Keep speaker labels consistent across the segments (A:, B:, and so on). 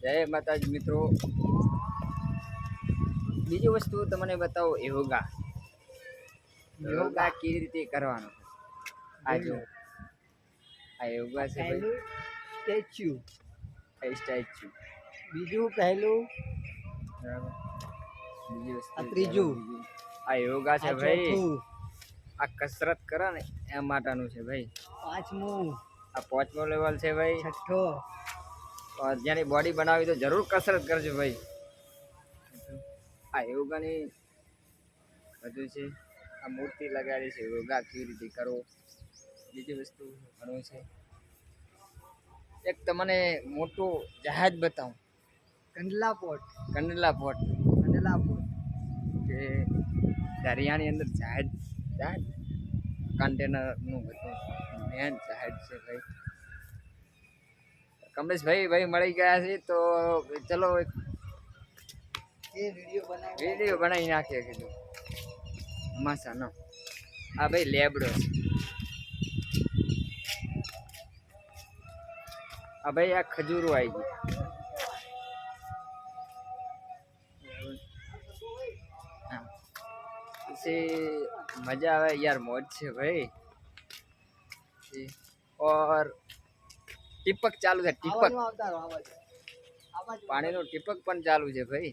A: જય માતાજી મિત્રો. બીજી વસ્તુ તમને બતાવો યોગા. યોગા કેવી રીતે કરવાનો? આ જો. આ યોગા છે
B: સ્ટેચ્યુ.
A: આ સ્ટેચ્યુ.
B: બીજું પહેલું
A: બીજી વસ્તુ
B: આ ત્રીજું.
A: આ યોગા છે ભાઈ. આ કસરત કરે ને એ માટેનું છે ભાઈ.
B: પાંચમું.
A: આ પાંચમો લેવલ છે ભાઈ.
B: છઠ્ઠો.
A: જેની બોડી બનાવી તો જરૂર કસરત કરજો ભાઈ. આ યોગાની બધું છે. આ મૂર્તિ લગાડી છે યોગા કેવી રીતે કરો? બીજી વસ્તુ ઘણું છે. એક તમને મોટું જહાજ બતાવું.
B: Kandla port
A: Kandla port
B: Kandla port
A: કે દરિયાની અંદર જહાજ જહાજ? કન્ટેનરનું બધું મેન જહાજ છે ભાઈ. કમલેશભાઈ ભાઈ મળી ગયા છે તો ચલો એક
B: વીડિયો બનાવી
A: વીડિયો બનાવી નાખીએ કીધું. માસાનો આ ભાઈ લેબડો આ ભાઈ આ ખજૂરો આવી ગયું. મજા આવે યાર મોજ છે ભાઈ. ઓર ટીપક ચાલુ છે ટીપક. પાણીનું ટીપક પણ ચાલુ છે ભાઈ.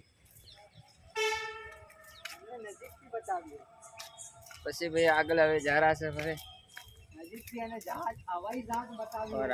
A: પછી ભાઈ આગળ હવે જારા છે ભાઈ.
B: નજીકથી અને જહાજ હવાઈ જહાજ બતાવીએ